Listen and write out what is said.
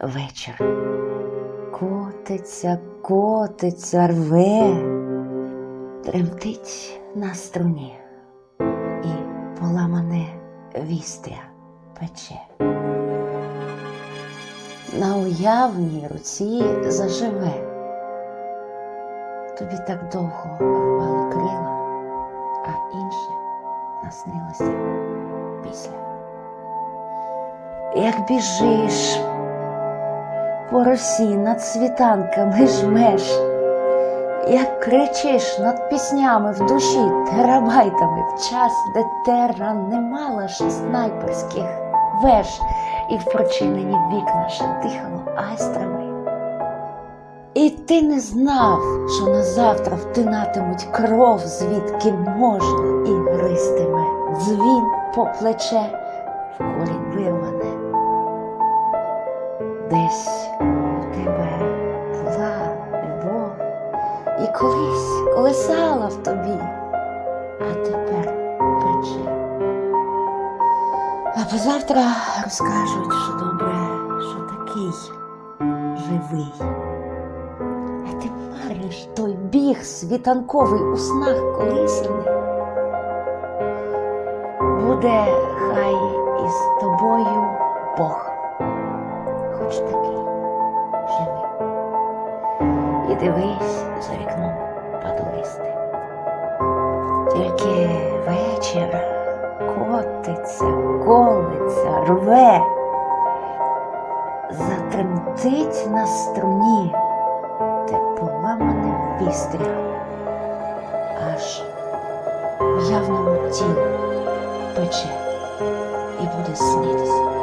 вечір. Котиться, котиться, рве, тремтить на струні і поламане вістря пече. На уявній руці заживе. Тобі так довго рвали крила, а інше наснилося після. Як біжиш по росі над світанками жмеш, як кричиш над піснями в душі терабайтами в час, де терра не мала ж снайперських веж, і в прочинені вікна ще дихало айстрами. І ти не знав, що на завтра втинатимуть кров, звідки можна, і гристиме дзвін по плече в колі. Десь у тебе була любов, і колись колисала в тобі, а тепер пече. А позавтра розкажуть, що добре, що такий живий. А ти мариш той біг світанковий у снах колисаний. Буде хай дивись за вікном падлисти. Тільки вечір котиться, колиться, рве, затремтить на струні те поламане вістря, аж явному тілі пече і буде снитися.